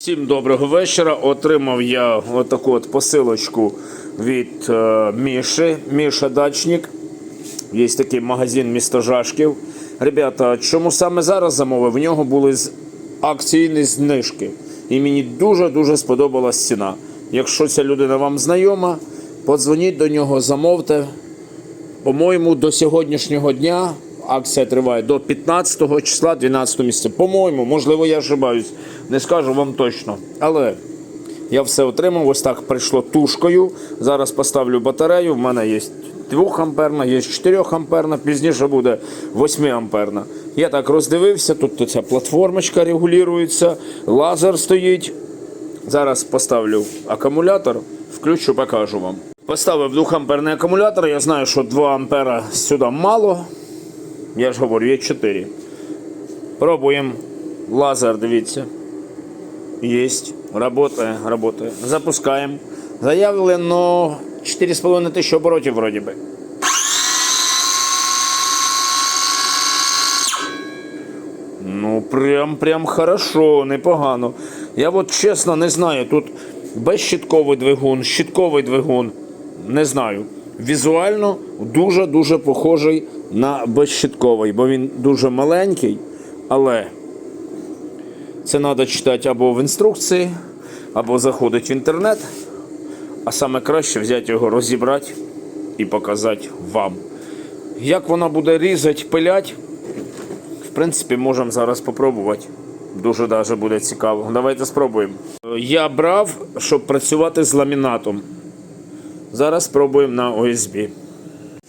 Всім доброго вечора. Отримав я отаку от посилочку від е, Міші. Міша Дачник. Є такий магазин місто Жашків. Ребята, чому саме зараз замовив? В нього були акційні знижки. І мені дуже-дуже сподобалась ціна. Якщо ця людина вам знайома, подзвоніть до нього, замовте. По-моєму, до сьогоднішнього дня акція триває до 15 числа 12 місяця. По-моєму, можливо, я ошибаюсь, не скажу вам точно. Але я все отримав. Ось так прийшло тушкою. Зараз поставлю батарею. В мене є 2 амперна, є 4 амперна, пізніше буде 8 амперна. Я так роздивився, тут ця платформочка регулюється, лазер стоїть. Зараз поставлю акумулятор, включу, покажу вам. Поставив 2 амперний акумулятор. Я знаю, що 2 ампера сюди мало. Я ж говорю, є 4. Пробуємо. Лазер, дивіться. Есть. Работає, работає. Запускаємо. Заявлено 4,5 тисячі оборотів вроді би. Ну, прям, прям хорошо, непогано. Я от чесно не знаю, тут безщитковий двигун, щитковий двигун. Не знаю. Візуально дуже-дуже похожий на безщитковий, бо він дуже маленький, але це треба читати або в інструкції, або заходити в інтернет. А саме краще взяти його, розібрати і показати вам. Як вона буде різати, пилять, в принципі, можемо зараз спробувати. Дуже даже буде цікаво. Давайте спробуємо. Я брав, щоб працювати з ламінатом. Зараз спробуємо на ОСБ.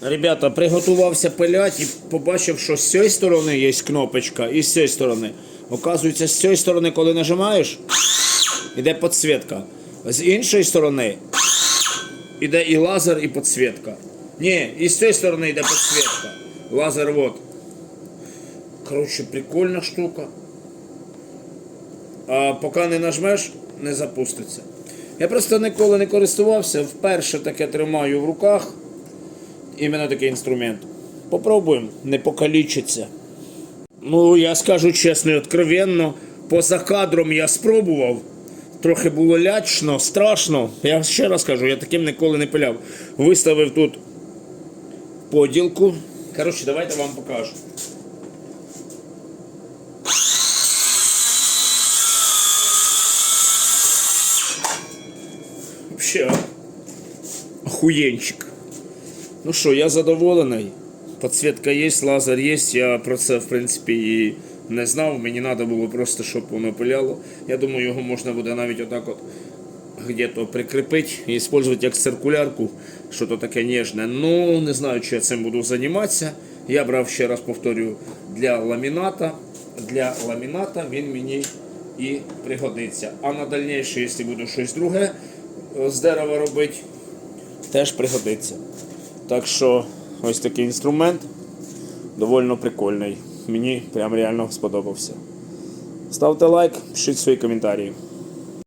Ребята, приготувався пилять і побачив, що з цієї сторони є кнопочка і з цієї сторони. Оказується, з цієї сторони, коли нажимаєш, іде підсвітка. З іншої сторони іде і лазер, і підсвітка. Ні, і з цієї сторони йде підсвітка. Лазер вот. Коротше, прикольна штука. А поки не нажмеш, не запуститься. Я просто ніколи не користувався, вперше таке тримаю в руках. Іменно такий інструмент. Попробуємо, не покалічиться. Ну, я скажу чесно і откровенно, поза кадром я спробував. Трохи було лячно, страшно. Я ще раз кажу, я таким ніколи не пиляв. Виставив тут поділку. Коротше, давайте вам покажу. Вообще, охуєнчик. Ну що, я задоволений. Підсвітка є, лазер є. Я про це, в принципі, і не знав. Мені треба було просто, щоб воно пиляло. Я думаю, його можна буде навіть отак от где-то прикріпити і використовувати як циркулярку, що то таке ніжне. Ну, не знаю, чи я цим буду займатися. Я брав, ще раз повторюю, для ламіната. Для ламіната він мені і пригодиться. А на дальніше, якщо буду щось друге е, з дерева робити, теж пригодиться. Так що ось такий інструмент доволі прикольний. Мені прям реально сподобався. Ставте лайк, пишіть свої коментарі.